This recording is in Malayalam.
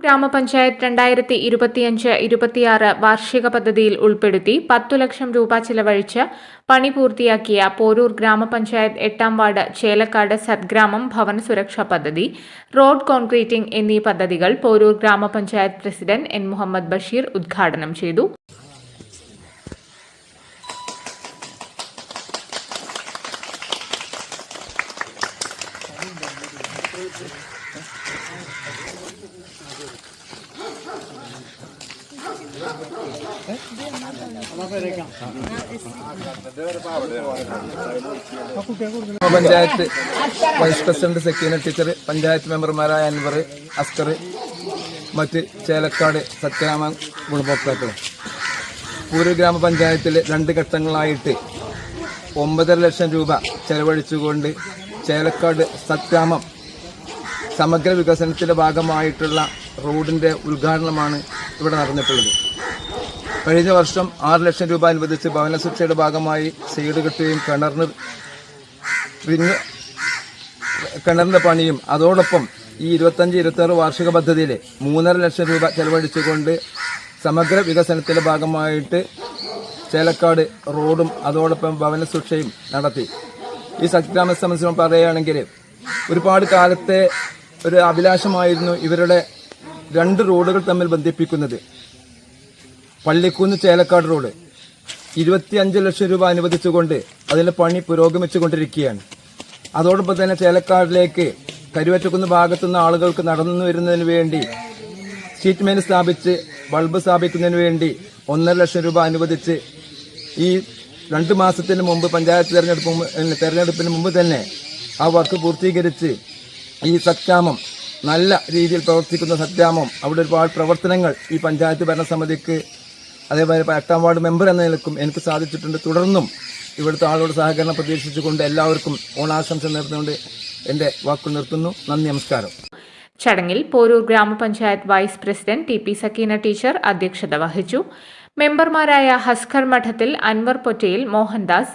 ഗ്രാമപഞ്ചായത്ത് രണ്ടായിരത്തി ഇരുപത്തിയഞ്ച് ഇരുപത്തിയാറ് വാർഷിക പദ്ധതിയിൽ ഉൾപ്പെടുത്തി പത്തു ലക്ഷം രൂപ ചിലവഴിച്ച് പണി പൂർത്തിയാക്കിയ പോരൂർ ഗ്രാമപഞ്ചായത്ത് എട്ടാം വാർഡ് ചേലക്കാട് സദ്ഗ്രാമം ഭവന സുരക്ഷാ പദ്ധതി റോഡ് കോൺക്രീറ്റിംഗ് എന്നീ പദ്ധതികൾ പോരൂർ ഗ്രാമപഞ്ചായത്ത് പ്രസിഡന്റ് എൻ മുഹമ്മദ് ബഷീർ ഉദ്ഘാടനം ചെയ്തു. Panchayat vice president Sakeena teacher panchayat മെമ്പർമാരായ അൻവർ അസ്കർ മറ്റ് ചേലക്കാട് സത്യരാമൻ ഗുണഭോക്താക്കളും പൂരൂർ ഗ്രാമപഞ്ചായത്തിൽ രണ്ട് ഘട്ടങ്ങളായിട്ട് ഒമ്പതര ലക്ഷം രൂപ ചെലവഴിച്ചുകൊണ്ട് ചേലക്കാട് സത്യാമം സമഗ്ര വികസനത്തിന്റെ ഭാഗമായിട്ടുള്ള റോഡിന്റെ ഉദ്ഘാടനമാണ് ഇവിടെ നടന്നിട്ടുള്ളത്. കഴിഞ്ഞ വർഷം ആറ് ലക്ഷം രൂപ അനുവദിച്ച് ഭവന സുരക്ഷയുടെ ഭാഗമായി സൈഡ് കെട്ടുകയും കിണറിന് റിങ് കിണറിന്റെ പണിയും അതോടൊപ്പം ഈ ഇരുപത്തഞ്ച് ഇരുപത്താറ് വാർഷിക പദ്ധതിയിൽ മൂന്നര ലക്ഷം രൂപ ചെലവഴിച്ചുകൊണ്ട് സമഗ്ര വികസനത്തിന്റെ ഭാഗമായിട്ട് ചേലക്കാട് റോഡും അതോടൊപ്പം ഭവന സുരക്ഷയും നടത്തി. ഈ സത്യഗ്രാമ സംബന്ധിച്ച് പറയുകയാണെങ്കിൽ ഒരുപാട് കാലത്തെ ഒരു അഭിലാഷമായിരുന്നു ഇവരുടെ രണ്ട് റോഡുകൾ തമ്മിൽ ബന്ധിപ്പിക്കുന്നത്. പള്ളിക്കുന്ന് ചേലക്കാട് റോഡ്. ഇരുപത്തിയഞ്ച് ലക്ഷം രൂപ അനുവദിച്ചുകൊണ്ട് അതിന്റെ പണി പുരോഗമിച്ചുകൊണ്ടിരിക്കുകയാണ്. അതോടൊപ്പം തന്നെ ചേലക്കാടിലേക്ക് കരുവറ്റക്കുന്ന് ഭാഗത്തുനിന്ന് ആളുകൾക്ക് നടന്നു വരുന്നതിന് വേണ്ടി ഷീറ്റ് മേൽ സ്ഥാപിച്ച് ബൾബ് സ്ഥാപിക്കുന്നതിന് വേണ്ടി ഒന്നര ലക്ഷം രൂപ അനുവദിച്ച് ഈ രണ്ട് മാസത്തിന് മുമ്പ് പഞ്ചായത്ത് തെരഞ്ഞെടുപ്പ് തെരഞ്ഞെടുപ്പിന് മുമ്പ് തന്നെ ആ വർക്ക് പൂർത്തീകരിച്ച് ഈ സത്യാമം നല്ല രീതിയിൽ പ്രവർത്തിക്കുന്ന സത്യാമം അവിടെ ഒരുപാട് പ്രവർത്തനങ്ങൾ ഈ പഞ്ചായത്ത് ഭരണസമിതിക്ക് അതേപോലെ എട്ടാം വാർഡ് മെമ്പർ എന്ന നിലക്കും എനിക്ക് സാധിച്ചിട്ടുണ്ട്. തുടർന്നും ഇവിടുത്തെ ആളോട് സഹകരണം പ്രതീക്ഷിച്ചുകൊണ്ട് എല്ലാവർക്കും ഓണാശംസ നേർന്നുകൊണ്ട് എന്റെ വാക്കുകൾ നിർത്തുന്നു. നന്ദി നമസ്കാരം. ചടങ്ങിൽ പോരൂർ ഗ്രാമപഞ്ചായത്ത് vice president T P Sakeena teacher അധ്യക്ഷത വഹിച്ചു. മെമ്പർമാരായ Askar Madathil Anwar Pottayil Mohandas